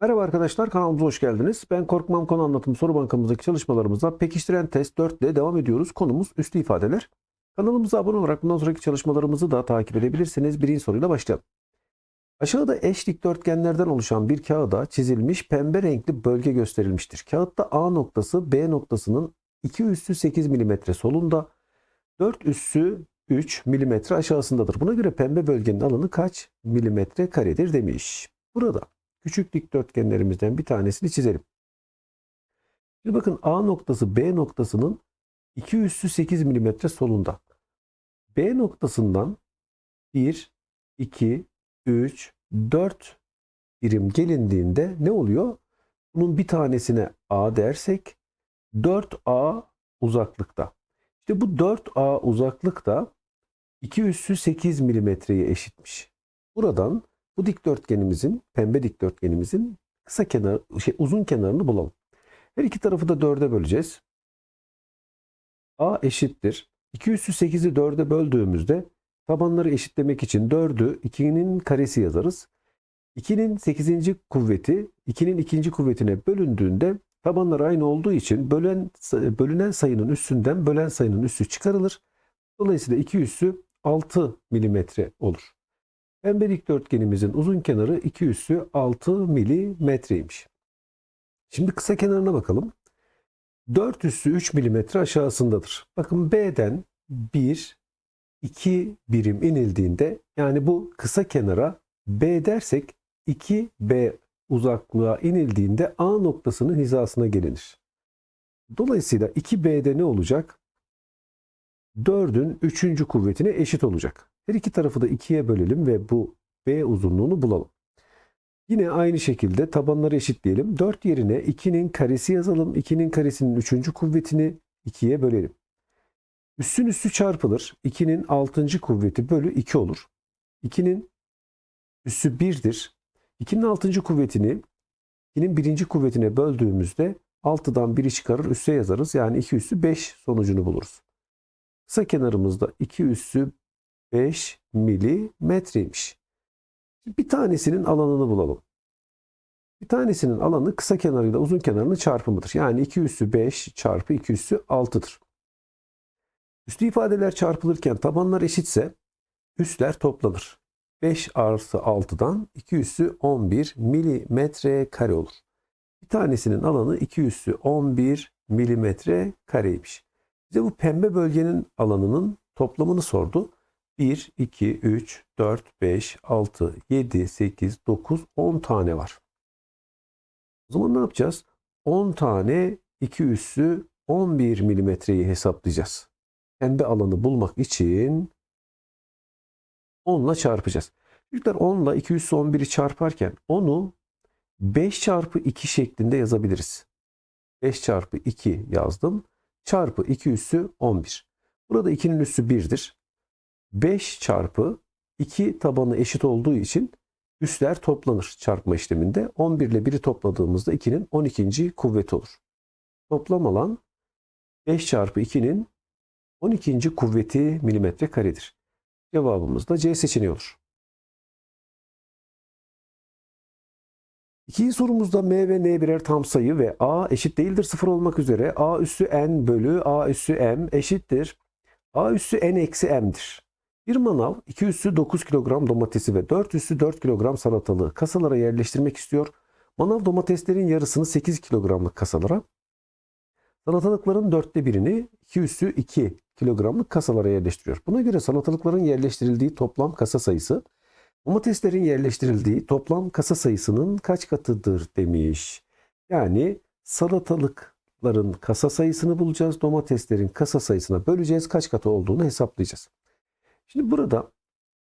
Merhaba arkadaşlar kanalımıza hoş geldiniz. Ben Korkmam Konu Anlatım soru bankamızdaki çalışmalarımıza pekiştiren test 4 ile devam ediyoruz. Konumuz üslü ifadeler. Kanalımıza abone olarak bundan sonraki çalışmalarımızı da takip edebilirsiniz. Birinci soruyla başlayalım. Aşağıda eş dikdörtgenlerden oluşan bir kağıda çizilmiş pembe renkli bölge gösterilmiştir. Kağıtta A noktası B noktasının 2 üssü 8 mm solunda, 4 üssü 3 mm aşağısındadır. Buna göre pembe bölgenin alanı kaç milimetre karedir demiş. Burada küçük dikdörtgenlerimizden bir tanesini çizelim. Şimdi bakın A noktası B noktasının 2 üssü 8 mm solunda. B noktasından 1, 2, 3, 4 birim gelindiğinde ne oluyor? Bunun bir tanesine A dersek 4A uzaklıkta. İşte bu 4A uzaklıkta 2 üssü 8 milimetreye eşitmiş. Buradan bu dikdörtgenimizin, pembe dikdörtgenimizin kısa kenar, şey uzun kenarını bulalım. Her iki tarafı da 4'e böleceğiz. A eşittir. 2 üssü 8'i 4'e böldüğümüzde tabanları eşitlemek için 4'ü 2'nin karesi yazarız. 2'nin 8. kuvveti 2'nin ikinci kuvvetine bölündüğünde tabanlar aynı olduğu için bölen, bölünen sayının üstünden bölen sayının üssü çıkarılır. Dolayısıyla 2 üssü 6 milimetre olur. Pembe dikdörtgenimizin uzun kenarı 2 üssü 6 milimetreymiş. Şimdi kısa kenarına bakalım. 4 üssü 3 milimetre aşağısındadır. Bakın B'den 1, 2 birim inildiğinde yani bu kısa kenara B dersek 2B uzaklığa inildiğinde A noktasının hizasına gelinir. Dolayısıyla 2B'de ne olacak? 4'ün 3. kuvvetine eşit olacak. Her iki tarafı da 2'ye bölelim ve bu B uzunluğunu bulalım. Yine aynı şekilde tabanları eşitleyelim. 4 yerine 2'nin karesi yazalım. 2'nin karesinin 3. kuvvetini 2'ye bölelim. Üssün üssü çarpılır. 2'nin 6. kuvveti bölü 2 olur. 2'nin üssü 1'dir. 2'nin 6. kuvvetini 2'nin 1. kuvvetine böldüğümüzde 6'dan 1'i çıkarır üsse yazarız. Yani 2 üssü 5 sonucunu buluruz. Kısa kenarımızda 2 üssü 5 milimetreymiş. Bir tanesinin alanını bulalım. Bir tanesinin alanı kısa kenarıyla uzun kenarının çarpımıdır. Yani 2 üssü 5 çarpı 2 üssü 6'dır. Üslü ifadeler çarpılırken tabanlar eşitse üsler toplanır. 5 artı 6'dan 2 üssü 11 milimetre kare olur. Bir tanesinin alanı 2 üssü 11 milimetre kareymiş. Bize bu pembe bölgenin alanının toplamını sordu. 1, 2, 3, 4, 5, 6, 7, 8, 9, 10 tane var. O zaman ne yapacağız? 10 tane 2 üssü 11 milimetreyi hesaplayacağız. Pembe alanı bulmak için 10 ile çarpacağız. Çocuklar 10 ile 2 üssü 11'i çarparken onu 5 çarpı 2 şeklinde yazabiliriz. 5 çarpı 2 yazdım. Çarpı 2 üssü 11. Burada 2'nin üssü 1'dir. 5 çarpı 2 tabanı eşit olduğu için üsler toplanır çarpma işleminde. 11 ile 1'i topladığımızda 2'nin 12. kuvveti olur. Toplam alan 5 çarpı 2'nin 12. kuvveti milimetre karedir. Cevabımız da C seçeneği olur. İkinci sorumuzda m ve n birer tam sayı ve a eşit değildir 0 olmak üzere a üssü n bölü a üssü m eşittir. a üssü n eksi m'dir. Bir manav 2 üssü 9 kilogram domatesi ve 4 üssü 4 kilogram salatalığı kasalara yerleştirmek istiyor. Manav domateslerin yarısını 8 kilogramlık kasalara, salatalıkların dörtte birini 2 üssü 2 kilogramlık kasalara yerleştiriyor. Buna göre salatalıkların yerleştirildiği toplam kasa sayısı domateslerin yerleştirildiği toplam kasa sayısının kaç katıdır demiş. Yani salatalıkların kasa sayısını bulacağız. Domateslerin kasa sayısına böleceğiz. Kaç katı olduğunu hesaplayacağız. Şimdi burada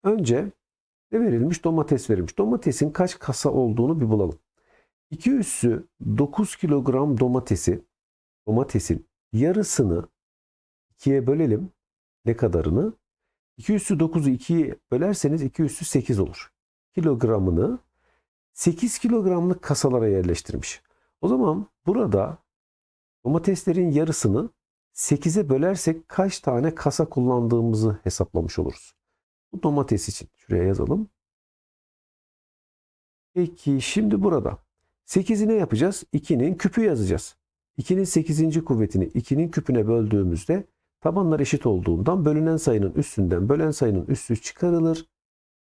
önce ne verilmiş? Domates verilmiş. Domatesin kaç kasa olduğunu bir bulalım. 2 üssü 9 kilogram domatesi domatesin yarısını 2'ye bölelim. Ne kadarını? 2 üssü 9'u 2'ye bölerseniz 2 üssü 8 olur. Kilogramını 8 kilogramlık kasalara yerleştirmiş. O zaman burada domateslerin yarısını 8'e bölersek kaç tane kasa kullandığımızı hesaplamış oluruz. Bu domates için. Şuraya yazalım. Peki şimdi burada 8'i ne yapacağız? 2'nin küpü yazacağız. 2'nin 8. kuvvetini 2'nin küpüne böldüğümüzde tabanlar eşit olduğundan bölünen sayının üstünden bölen sayının üssü çıkarılır.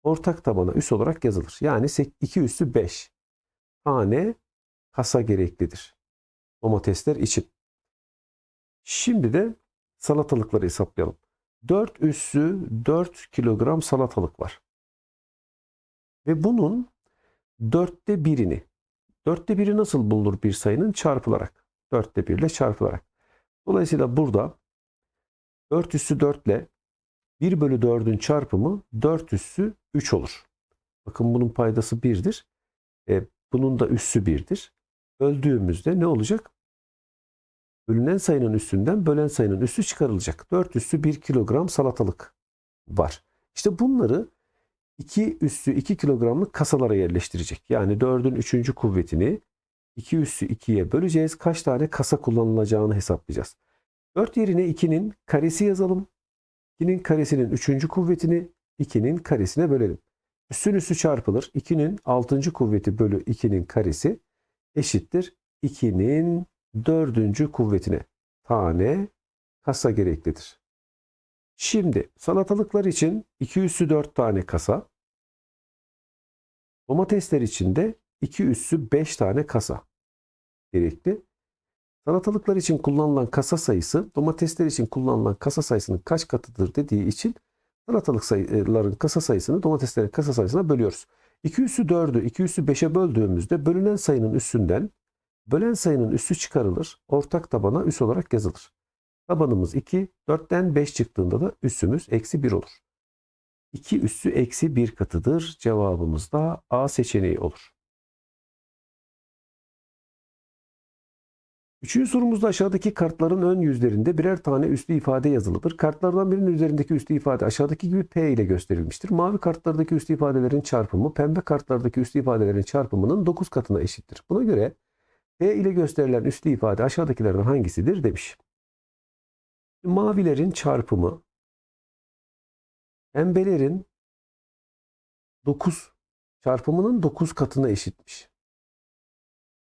Ortak tabana üs olarak yazılır. Yani 2 üssü 5 tane kasa gereklidir. Domatesler için. Şimdi de salatalıkları hesaplayalım. 4 üssü 4 kilogram salatalık var. Ve bunun dörtte birini. Dörtte biri nasıl bulunur bir sayının? Çarpılarak. Dörtte bir ile çarpılarak. Dolayısıyla burada 4 üssü 4 ile 1 bölü 4'ün çarpımı 4 üssü 3 olur. Bakın bunun paydası 1'dir. E, bunun da üssü 1'dir. Böldüğümüzde ne olacak? Bölünen sayının üstünden bölen sayının üssü çıkarılacak. 4 üssü 1 kilogram salatalık var. İşte bunları 2 üssü 2 kilogramlık kasalara yerleştirecek. Yani 4'ün 3. kuvvetini 2 üssü 2'ye böleceğiz. Kaç tane kasa kullanılacağını hesaplayacağız. 4 yerine 2'nin karesi yazalım. 2'nin karesinin 3. kuvvetini 2'nin karesine bölelim. Üssün üssü çarpılır. 2'nin 6. kuvveti bölü 2'nin karesi eşittir. 2'nin 4. kuvvetine tane kasa gereklidir. Şimdi salatalıklar için 2 üssü 4 tane kasa. Domatesler için de 2 üssü 5 tane kasa gerekli. Salatalıklar için kullanılan kasa sayısı domatesler için kullanılan kasa sayısının kaç katıdır dediği için salatalık sayıların kasa sayısını domateslerin kasa sayısına bölüyoruz. 2 üssü 4'ü 2 üssü 5'e böldüğümüzde bölünen sayının üstünden bölen sayının üssü çıkarılır. Ortak tabana üs olarak yazılır. Tabanımız 2. 4'ten 5 çıktığında da üssümüz eksi 1 olur. 2 üssü eksi 1 katıdır. Cevabımız da A seçeneği olur. Üçüncü sorumuzda aşağıdaki kartların ön yüzlerinde birer tane üslü ifade yazılıdır. Kartlardan birinin üzerindeki üslü ifade aşağıdaki gibi P ile gösterilmiştir. Mavi kartlardaki üslü ifadelerin çarpımı pembe kartlardaki üslü ifadelerin çarpımının 9 katına eşittir. Buna göre P ile gösterilen üslü ifade aşağıdakilerden hangisidir demiş. Mavilerin çarpımı pembelerin 9 çarpımının 9 katına eşitmiş.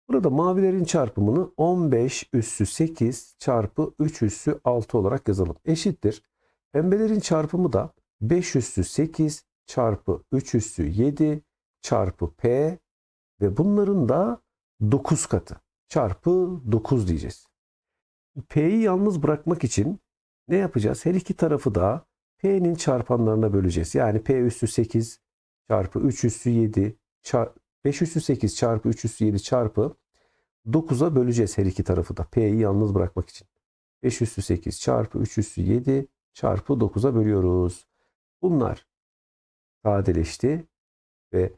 Burada mavilerin çarpımını 15 üssü 8 çarpı 3 üssü 6 olarak yazalım. Eşittir. Pembelerin çarpımı da 5 üssü 8 çarpı 3 üssü 7 çarpı P ve bunların da 9 katı çarpı 9 diyeceğiz. P'yi yalnız bırakmak için ne yapacağız? Her iki tarafı da P'nin çarpanlarına böleceğiz. Yani P üssü 8 çarpı 3 üssü 7 çarpı 5 üssü 8 çarpı 3 üssü 7 çarpı 9'a böleceğiz her iki tarafı da. P'yi yalnız bırakmak için. 5 üssü 8 çarpı 3 üssü 7 çarpı 9'a bölüyoruz. Bunlar sadeleşti ve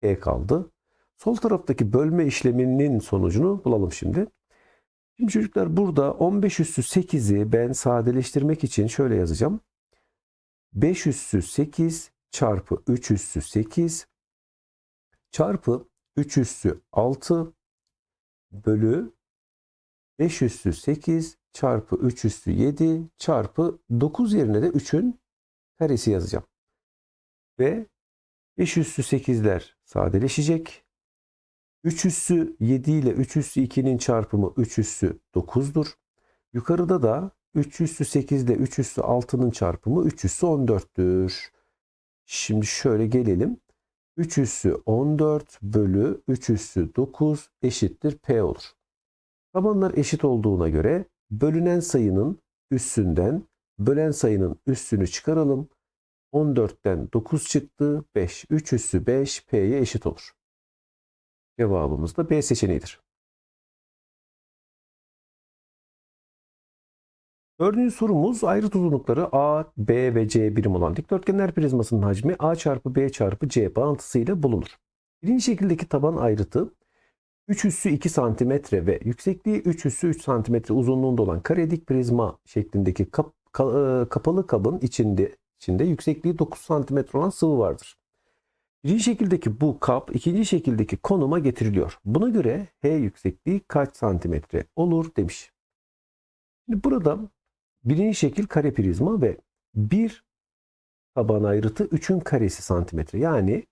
P kaldı. Sol taraftaki bölme işleminin sonucunu bulalım şimdi. Şimdi çocuklar burada 15 üssü 8'i ben sadeleştirmek için şöyle yazacağım. 5 üssü 8 çarpı 3 üssü 8 çarpı 3 üssü 6 bölü 5 üssü 8 çarpı 3 üssü 7 çarpı 9 yerine de 3'ün karesi yazacağım. Ve 5 üssü 8'ler sadeleşecek. 3 üssü 7 ile 3 üssü 2'nin çarpımı 3 üssü 9'dur. Yukarıda da 3 üssü 8 ile 3 üssü 6'nın çarpımı 3 üssü 14'tür. Şimdi şöyle gelelim. 3 üssü 14 bölü 3 üssü 9 eşittir P olur. Tabanlar eşit olduğuna göre bölünen sayının üssünden bölen sayının üssünü çıkaralım. 14'ten 9 çıktı. 5. 3 üssü 5 P'ye eşit olur. Cevabımız da B seçeneğidir. Dördüncü sorumuz ayrıt uzunlukları A, B ve C birim olan dikdörtgenler prizmasının hacmi A çarpı B çarpı C bağıntısıyla bulunur. Birinci şekildeki taban ayrıtı 3 üssü 2 cm ve yüksekliği 3 üssü 3 cm uzunluğunda olan kare dik prizma şeklindeki kap, ka, e, kapalı kabın içinde, içinde yüksekliği 9 cm olan sıvı vardır. Birinci şekildeki bu kap ikinci şekildeki konuma getiriliyor. Buna göre H yüksekliği kaç santimetre olur demiş. Şimdi burada birinci şekil kare prizma ve bir taban ayrıtı 3'ün karesi santimetre. Yani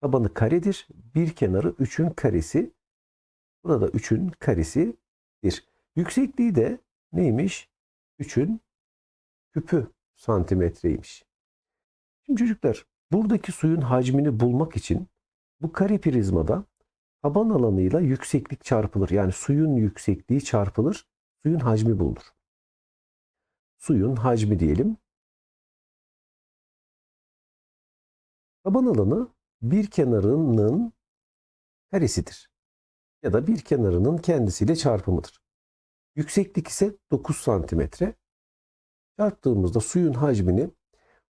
tabanı karedir. Bir kenarı 3'ün karesi Burada 3'ün karesi 1. Yüksekliği de neymiş? 3'ün küpü santimetreymiş. Şimdi çocuklar buradaki suyun hacmini bulmak için bu kare prizmada taban alanıyla yükseklik çarpılır. Yani suyun yüksekliği çarpılır. Suyun hacmi bulunur. Suyun hacmi diyelim. Taban alanı bir kenarının karesidir. Ya da bir kenarının kendisiyle çarpımıdır. Yükseklik ise 9 santimetre. Çarptığımızda suyun hacmini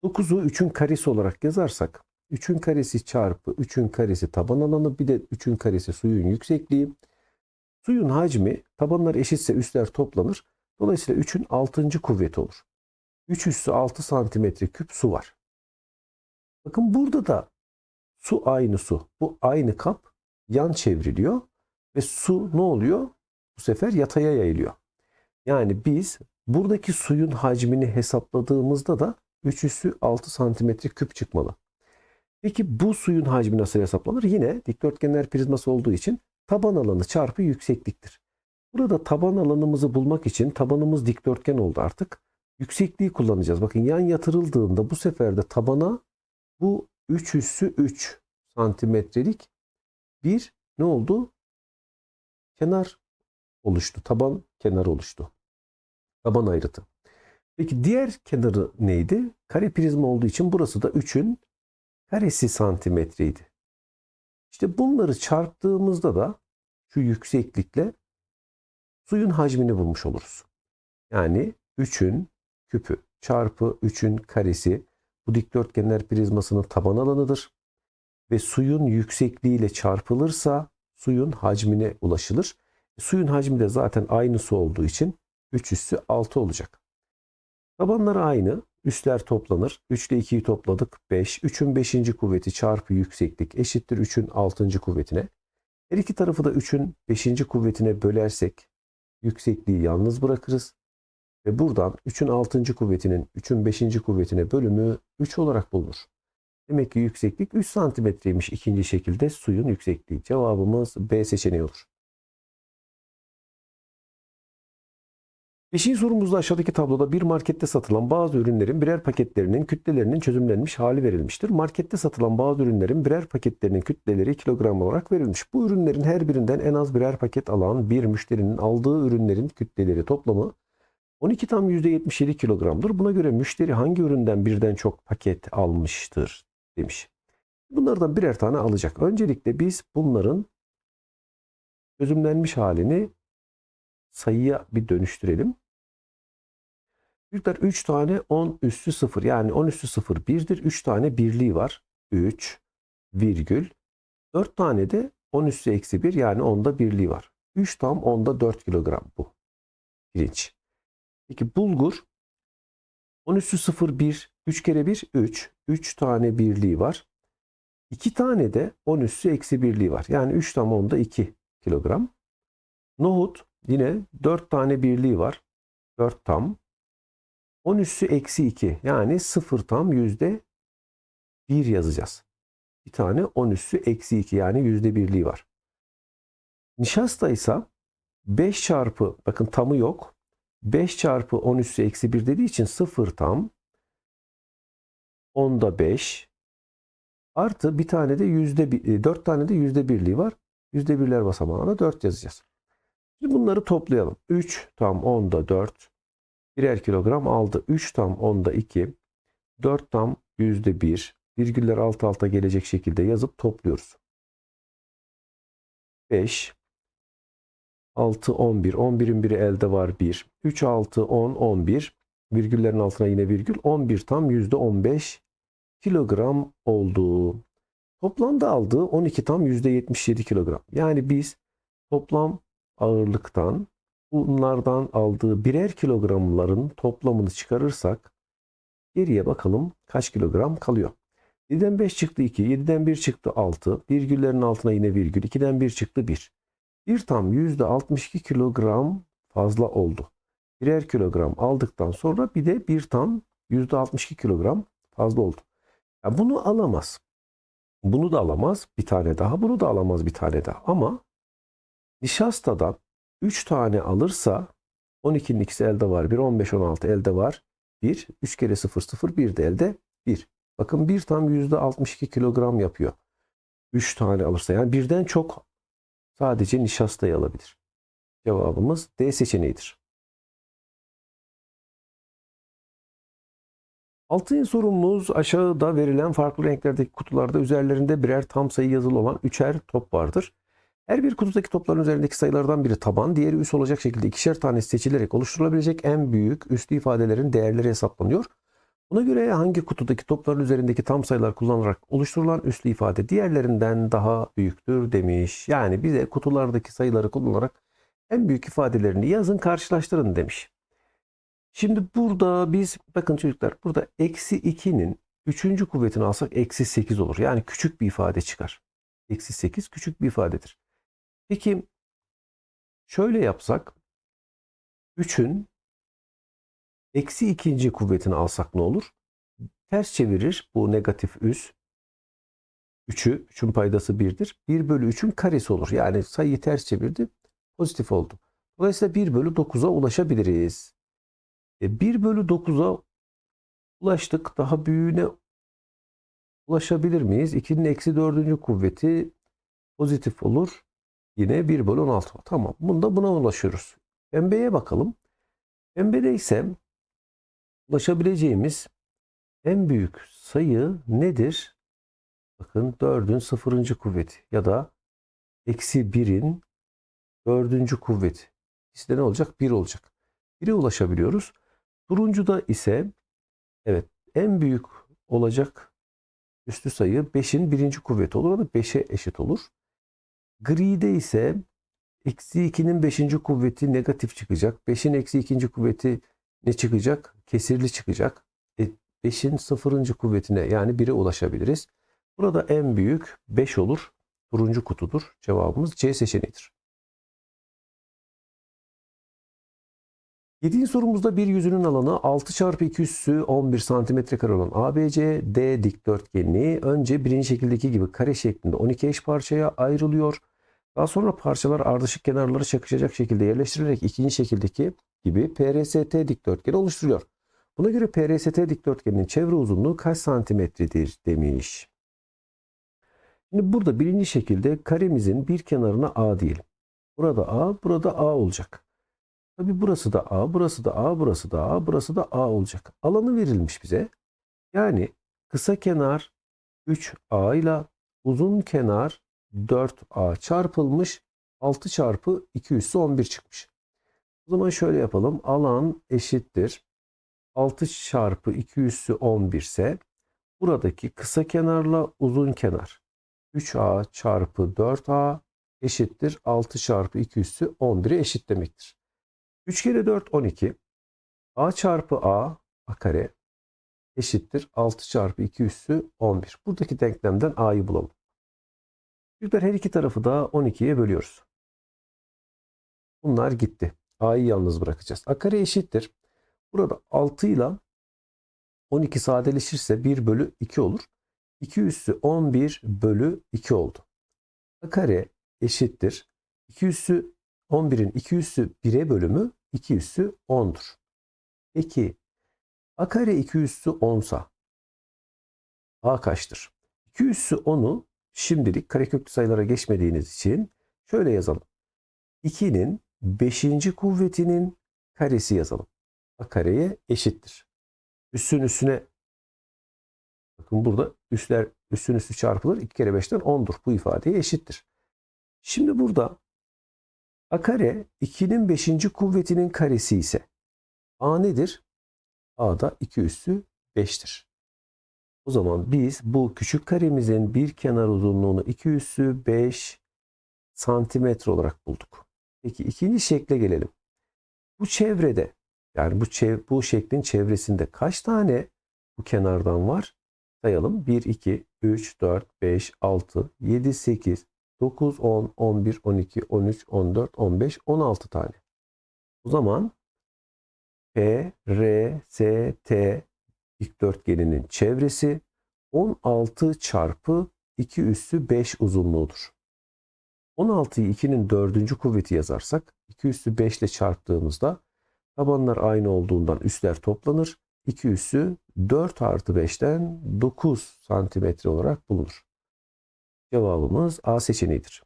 9'u 3'ün karesi olarak yazarsak 3'ün karesi çarpı 3'ün karesi taban alanı bir de 3'ün karesi suyun yüksekliği. Suyun hacmi tabanlar eşitse üstler toplanır. Dolayısıyla 3'ün 6. kuvveti olur. 3 üssü 6 santimetre küp su var. Bakın burada da su aynı su. Bu aynı kap yan çevriliyor ve su ne oluyor? Bu sefer yataya yayılıyor. Yani biz buradaki suyun hacmini hesapladığımızda da 3 üssü 6 santimetre küp çıkmalı. Peki bu suyun hacmi nasıl hesaplanır? Yine dikdörtgenler prizması olduğu için taban alanı çarpı yüksekliktir. Burada taban alanımızı bulmak için tabanımız dikdörtgen oldu artık. Yüksekliği kullanacağız. Bakın yan yatırıldığında bu sefer de tabana bu 3 üssü 3 santimetrelik bir ne oldu? Kenar oluştu. Taban kenar oluştu. Taban ayrıtı. Peki diğer kenarı neydi? Kare prizma olduğu için burası da 3'ün karesi santimetreydi. İşte bunları çarptığımızda da şu yükseklikle suyun hacmini bulmuş oluruz. Yani 3'ün küpü çarpı 3'ün karesi bu dikdörtgenler prizmasının taban alanıdır. Ve suyun yüksekliğiyle çarpılırsa suyun hacmine ulaşılır. Suyun hacmi de zaten aynı su olduğu için 3 üssü 6 olacak. Tabanlar aynı. Üstler toplanır. 3 ile 2'yi topladık. 5. 3'ün 5. kuvveti çarpı yükseklik eşittir 3'ün 6. kuvvetine. Her iki tarafı da 3'ün 5. kuvvetine bölersek yüksekliği yalnız bırakırız. Ve buradan 3'ün 6. kuvvetinin 3'ün 5. kuvvetine bölümü 3 olarak bulunur. Demek ki yükseklik 3 santimetreymiş ikinci şekilde suyun yüksekliği. Cevabımız B seçeneği olur. Beşinci sorumuzda aşağıdaki tabloda bir markette satılan bazı ürünlerin birer paketlerinin kütlelerinin çözümlenmiş hali verilmiştir. Markette satılan bazı ürünlerin birer paketlerinin kütleleri kilogram olarak verilmiş. Bu ürünlerin her birinden en az birer paket alan bir müşterinin aldığı ürünlerin kütleleri toplamı 12 tam %77 kilogramdır. Buna göre müşteri hangi üründen birden çok paket almıştır demiş. Bunlardan birer tane alacak. Öncelikle biz bunların çözümlenmiş sayıya bir dönüştürelim. Çocuklar 3 tane 10 üssü 0 yani 10 üssü 0 1'dir. 3 tane birliği var. 3 virgül 4 tane de 10 üssü eksi 1 yani 10'da birliği var. 3 tam 10'da 4 kilogram bu. Pirinç. Peki bulgur 10 üssü 0 1 3 kere 1 3. 3 tane birliği var. 2 tane de 10 üssü eksi birliği var. Yani 3 tam 10'da 2 kilogram. Nohut yine 4 tane birliği var. 4 tam 10 üssü eksi 2 yani 0 tam yüzde 1 yazacağız. Bir tane 10 üssü eksi 2 yani yüzde birliği var. Nişasta ise 5 çarpı bakın tamı yok. 5 çarpı 10 üssü eksi 1 dediği için 0 tam 10'da 5 artı bir tane de yüzde 4 tane de yüzde birliği var. Yüzde birler basamağına 4 yazacağız. Şimdi bunları toplayalım. 3 tam 10'da 4 birer kilogram aldı. 3 tam 10'da 2, 4 tam yüzde 1, virgüller alt alta gelecek şekilde yazıp topluyoruz. 5, 6, 11, 11'in biri elde var 1, 3, 6, 10, 11, virgüllerin altına yine virgül, 11 tam yüzde 15 kilogram oldu. Toplamda aldığı 12 tam yüzde 77 kilogram. Yani biz toplam ağırlıktan bunlardan aldığı birer kilogramların toplamını çıkarırsak geriye bakalım kaç kilogram kalıyor. 7'den 5 çıktı 2, 7'den 1 çıktı 6, virgüllerin altına yine virgül, 2'den 1 çıktı 1. Bir tam %62 kilogram fazla oldu. Birer kilogram aldıktan sonra bir de bir tam %62 kilogram fazla oldu. Yani bunu alamaz. Bunu da alamaz bir tane daha, bunu da alamaz bir tane daha. Ama nişastadan 3 tane alırsa 12'nin ikisi elde var. 1, 15, 16 elde var. 1, 3 kere 0, 0, 1 de elde 1. Bakın 1 tam %62 kilogram yapıyor. 3 tane alırsa yani birden çok sadece nişastayı alabilir. Cevabımız D seçeneğidir. Altıncı sorumuz aşağıda verilen farklı renklerdeki kutularda üzerlerinde birer tam sayı yazılı olan üçer top vardır. Her bir kutudaki topların üzerindeki sayılardan biri taban, diğeri üs olacak şekilde ikişer tane seçilerek oluşturulabilecek en büyük üslü ifadelerin değerleri hesaplanıyor. Buna göre hangi kutudaki topların üzerindeki tam sayılar kullanılarak oluşturulan üslü ifade diğerlerinden daha büyüktür demiş. Yani bize kutulardaki sayıları kullanarak en büyük ifadelerini yazın karşılaştırın demiş. Şimdi burada biz bakın çocuklar burada eksi 2'nin 3. kuvvetini alsak eksi 8 olur. Yani küçük bir ifade çıkar. Eksi 8 küçük bir ifadedir. Peki şöyle yapsak 3'ün eksi ikinci kuvvetini alsak ne olur? Ters çevirir bu negatif üs. 3'ü, 3'ün paydası 1'dir. 1 bölü 3'ün karesi olur. Yani sayıyı ters çevirdi, pozitif oldu. Dolayısıyla 1 bölü 9'a ulaşabiliriz. E 1 bölü 9'a ulaştık. Daha büyüğüne ulaşabilir miyiz? 2'nin eksi 4. kuvveti pozitif olur. Yine 1 bölü 16. Tamam. Bunda buna ulaşıyoruz. Pembeye bakalım. Pembede ise ulaşabileceğimiz en büyük sayı nedir? Bakın 4'ün 0. kuvveti ya da eksi 1'in 4. kuvveti. İkisi de ne olacak? 1 olacak. 1'e ulaşabiliyoruz. Turuncuda ise evet en büyük olacak üstü sayı 5'in 1. kuvveti olur. O da 5'e eşit olur. Gri'de ise eksi 2'nin 5. kuvveti negatif çıkacak. 5'in eksi 2. kuvveti ne çıkacak? Kesirli çıkacak. E, 5'in 0. kuvvetine yani 1'e ulaşabiliriz. Burada en büyük 5 olur. Turuncu kutudur. Cevabımız C seçeneğidir. Yedinci sorumuzda bir yüzünün alanı 6 çarpı 2 üssü 11 santimetre kare olan ABC D dikdörtgeni önce birinci şekildeki gibi kare şeklinde 12 eş parçaya ayrılıyor. Daha sonra parçalar ardışık kenarları çakışacak şekilde yerleştirilerek ikinci şekildeki gibi PRST dikdörtgeni oluşturuyor. Buna göre PRST dikdörtgeninin çevre uzunluğu kaç santimetredir demiş. Şimdi burada birinci şekilde karemizin bir kenarına A diyelim. Burada A, burada A olacak. Tabi burası da A, burası da A, burası da A, burası da A olacak. Alanı verilmiş bize. Yani kısa kenar 3A ile uzun kenar 4A çarpılmış 6 çarpı 2 üssü 11 çıkmış. O zaman şöyle yapalım. Alan eşittir. 6 çarpı 2 üssü 11 ise buradaki kısa kenarla uzun kenar 3A çarpı 4A eşittir. 6 çarpı 2 üssü 11'e eşit demektir. 3 kere 4 12. A çarpı A A kare eşittir. 6 çarpı 2 üssü 11. Buradaki denklemden A'yı bulalım. Çocuklar her iki tarafı da 12'ye bölüyoruz. Bunlar gitti. A'yı yalnız bırakacağız. A kare eşittir. Burada 6 ile 12 sadeleşirse 1 bölü 2 olur. 2 üssü 11 bölü 2 oldu. A kare eşittir. 2 üssü 11'in 2 üssü 1'e bölümü 2 üssü 10'dur. Peki a kare 2 üssü 10 sa a kaçtır? 2 üssü 10'u şimdilik kareköklü sayılara geçmediğiniz için şöyle yazalım. 2'nin 5. kuvvetinin karesi yazalım. a kareye eşittir. Üssün üstüne bakın burada üsler üssün üstü çarpılır. 2 kere 5'ten 10'dur. Bu ifadeye eşittir. Şimdi burada A kare 2'nin 5. kuvvetinin karesi ise A nedir? A da 2 üssü 5'tir. O zaman biz bu küçük karemizin bir kenar uzunluğunu 2 üssü 5 santimetre olarak bulduk. Peki ikinci şekle gelelim. Bu çevrede yani bu, çev bu şeklin çevresinde kaç tane bu kenardan var? Sayalım. 1, 2, 3, 4, 5, 6, 7, 8, 9, 10, 11, 12, 13, 14, 15, 16 tane. O zaman P, R, S, T dikdörtgeninin çevresi 16 çarpı 2 üssü 5 uzunluğudur. 16'yı 2'nin dördüncü kuvveti yazarsak 2 üssü 5 ile çarptığımızda tabanlar aynı olduğundan üsler toplanır. 2 üssü 4 artı 5'ten 9 santimetre olarak bulunur. Cevabımız A seçeneğidir.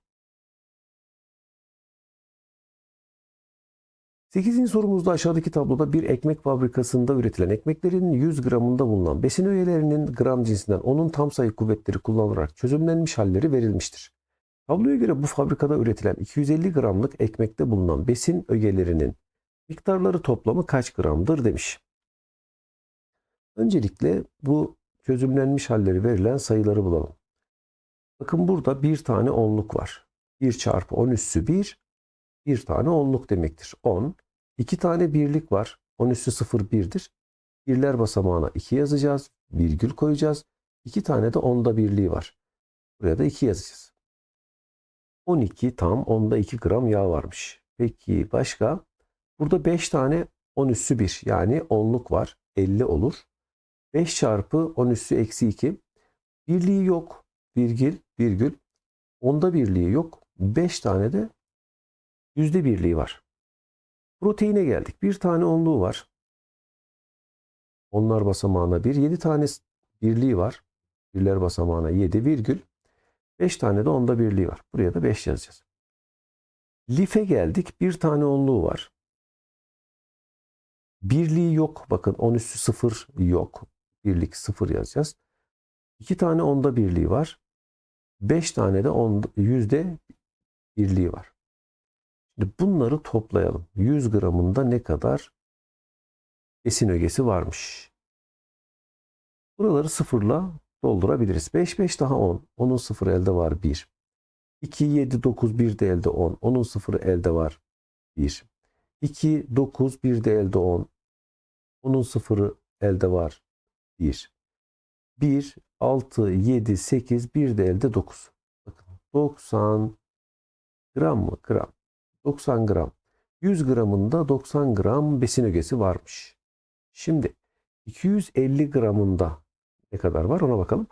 8. sorumuzda aşağıdaki tabloda bir ekmek fabrikasında üretilen ekmeklerin 100 gramında bulunan besin öğelerinin gram cinsinden onun tam sayı kuvvetleri kullanılarak çözümlenmiş halleri verilmiştir. Tabloya göre bu fabrikada üretilen 250 gramlık ekmekte bulunan besin ögelerinin miktarları toplamı kaç gramdır demiş. Öncelikle bu çözümlenmiş halleri verilen sayıları bulalım. Bakın burada bir tane onluk var. 1 çarpı 10 üssü 1, bir tane onluk demektir. 10. İki tane birlik var. 10 üssü 0 1'dir. Birler basamağına 2 yazacağız. Virgül koyacağız. İki tane de onda birliği var. Buraya da 2 yazacağız. 12 tam onda 2 gram yağ varmış. Peki başka? Burada 5 tane 10 üssü 1 yani onluk var. 50 olur. 5 çarpı 10 üssü eksi 2. Birliği yok. Virgül, virgül. Onda birliği yok. 5 tane de yüzde birliği var. Proteine geldik. Bir tane onluğu var. Onlar basamağına 1. 7 tane birliği var. Birler basamağına 7 virgül. 5 tane de onda birliği var. Buraya da 5 yazacağız. Life geldik. Bir tane onluğu var. Birliği yok. Bakın 10 üssü 0 yok. Birlik 0 yazacağız. 2 tane onda birliği var. 5 tane de onda, yüzde birliği var. Şimdi bunları toplayalım. 100 gramında ne kadar besin ögesi varmış? Buraları sıfırla doldurabiliriz. 5 5 daha 10. Onun sıfırı elde var 1. 2 7 9 1 de elde 10. Onun sıfırı elde var 1. 2 9 1 de elde 10. Onun sıfırı elde var 1. 1 6 7 8 1 de elde 9. Bakın 90 gram mı? Gram. 90 gram. 100 gramında 90 gram besin ögesi varmış. Şimdi 250 gramında ne kadar var ona bakalım.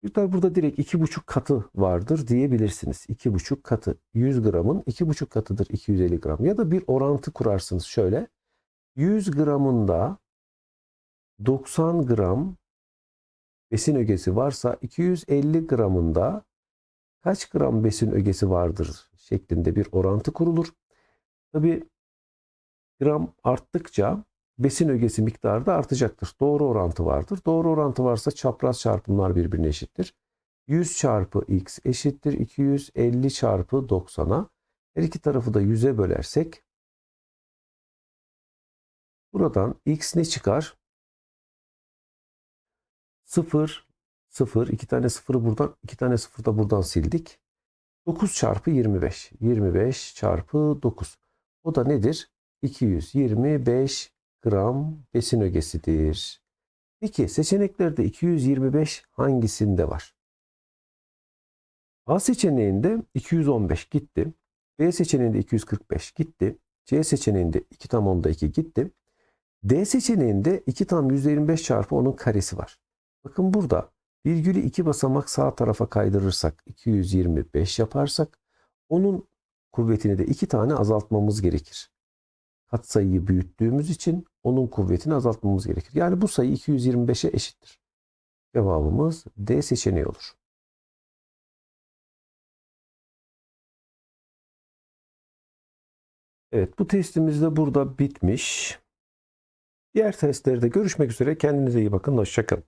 Çocuklar burada direkt 2,5 katı vardır diyebilirsiniz. 2,5 katı. 100 gramın 2,5 katıdır 250 gram. Ya da bir orantı kurarsınız şöyle. 100 gramında 90 gram besin ögesi varsa 250 gramında kaç gram besin ögesi vardır şeklinde bir orantı kurulur. Tabi gram arttıkça besin ögesi miktarı da artacaktır. Doğru orantı vardır. Doğru orantı varsa çapraz çarpımlar birbirine eşittir. 100 çarpı x eşittir 250 çarpı 90'a. Her iki tarafı da 100'e bölersek buradan x ne çıkar? 0 0 iki tane sıfırı buradan iki tane sıfır da buradan sildik. 9 çarpı 25. 25 çarpı 9. O da nedir? 225 gram besin ögesidir. Peki seçeneklerde 225 hangisinde var? A seçeneğinde 215 gitti. B seçeneğinde 245 gitti. C seçeneğinde 2 tam onda 2 gitti. D seçeneğinde 2 tam %25 çarpı onun karesi var. Bakın burada virgülü 2 basamak sağ tarafa kaydırırsak 225 yaparsak onun kuvvetini de 2 tane azaltmamız gerekir. Katsayıyı büyüttüğümüz için onun kuvvetini azaltmamız gerekir. Yani bu sayı 225'e eşittir. Cevabımız D seçeneği olur. Evet bu testimiz de burada bitmiş. Diğer testlerde görüşmek üzere. Kendinize iyi bakın. Hoşçakalın.